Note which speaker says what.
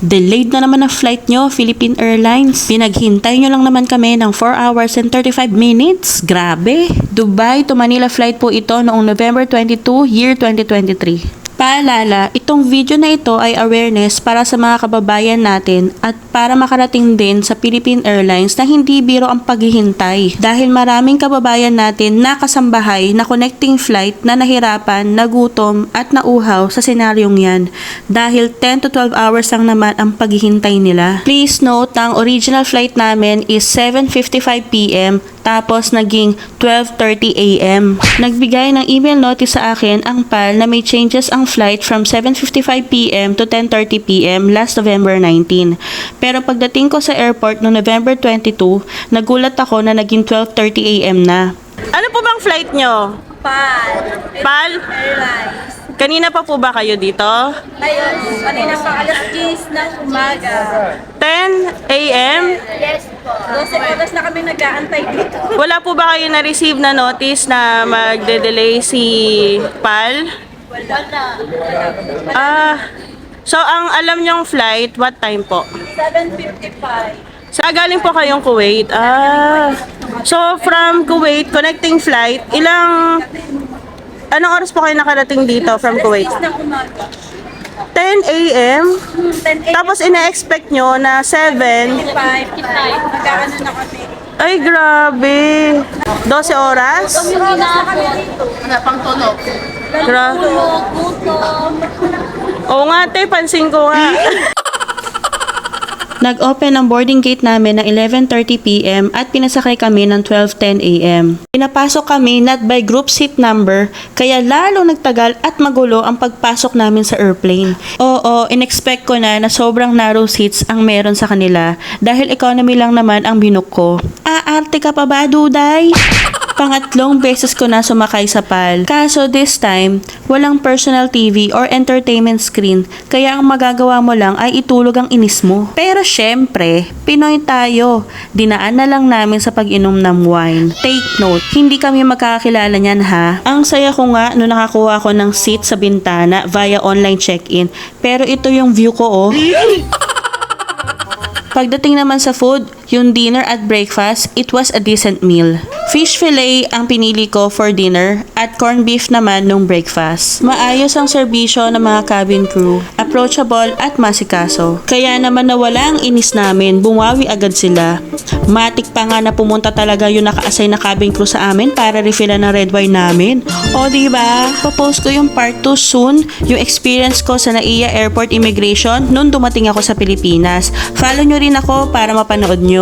Speaker 1: Delayed na naman ang flight nyo, Philippine Airlines. Pinaghintay nyo lang naman kami ng 4 hours and 35 minutes. Grabe. Dubai to Manila flight po ito noong November 22, year 2023. Paalala, itong video na ito ay awareness para sa mga kababayan natin at para makarating din sa Philippine Airlines na hindi biro ang paghihintay dahil maraming kababayan natin nakasambahay na connecting flight na nahirapan, nagutom at nauhaw sa senaryong yan dahil 10 to 12 hours lang naman ang paghihintay nila. Please note na ang original flight namin is 7.55pm tapos naging 12.30 a.m. Nagbigay ng email notice sa akin ang PAL na may changes ang flight from 7.55 p.m. to 10.30 p.m. last November 19. Pero pagdating ko sa airport noong November 22, nagulat ako na naging 12.30 a.m. na. Ano po bang flight nyo?
Speaker 2: Pal.
Speaker 1: PAL?
Speaker 2: Airlines.
Speaker 1: Kanina pa po ba kayo dito?
Speaker 2: Ngayon, kanina pa alas 10 ng umaga.
Speaker 1: 10 a.m.?
Speaker 2: Yes po. 12 oras na kami nag-aantay dito.
Speaker 1: Wala po ba kayo na-receive na notice na magde-delay si PAL?
Speaker 2: Wala.
Speaker 1: Ah, so ang alam niyong flight, what time po?
Speaker 2: 7.55.
Speaker 1: Sa galing po kayong Kuwait. Ah. So from Kuwait, connecting flight, ilang Anong oras po kayo nakarating dito from Kuwait?
Speaker 2: 10 ng umaga.
Speaker 1: 10 a.m.
Speaker 2: 10 a.m.
Speaker 1: Tapos ina-expect nyo na 7.
Speaker 2: 5. Nag-aano na kami.
Speaker 1: Ay, grabe. 12 oras?
Speaker 2: Oras na kami dito.
Speaker 1: Gra-
Speaker 2: Tulog, gutom.
Speaker 1: Oo nga, te, pansin ko nga. Nag-open ang boarding gate namin ng 11.30pm at pinasakay kami ng 12.10am. Pinapasok kami not by group seat number, kaya lalong nagtagal at magulo ang pagpasok namin sa airplane. Oo, inexpect ko na na sobrang narrow seats ang meron sa kanila dahil economy lang naman ang binook ko. Aarte ka pa ba, Duday? Pangatlong beses ko na sumakay sa PAL. Kaso this time, walang personal TV or entertainment screen, kaya ang magagawa mo lang ay itulog ang inis mo. Pero syempre, Pinoy tayo. Dinaan na lang namin sa pag-inom ng wine. Take note, hindi kami magkakakilala niyan ha. Ang saya ko nga no nakakuha ko ng seat sa bintana via online check-in. Pero ito yung view ko oh. Pagdating naman sa food, yung dinner at breakfast, it was a decent meal. Fish fillet ang pinili ko for dinner at corned beef naman nung breakfast. Maayos ang serbisyo ng mga cabin crew, approachable at masikaso. Kaya naman nawala ang inis namin, bumawi agad sila. Matik pa nga na pumunta talaga yung naka-assign na cabin crew sa amin para refillan ng red wine namin. O ba? Popost ko yung part 2 soon, yung experience ko sa NAIA Airport Immigration nung dumating ako sa Pilipinas. Follow nyo rin ako para mapanood nyo.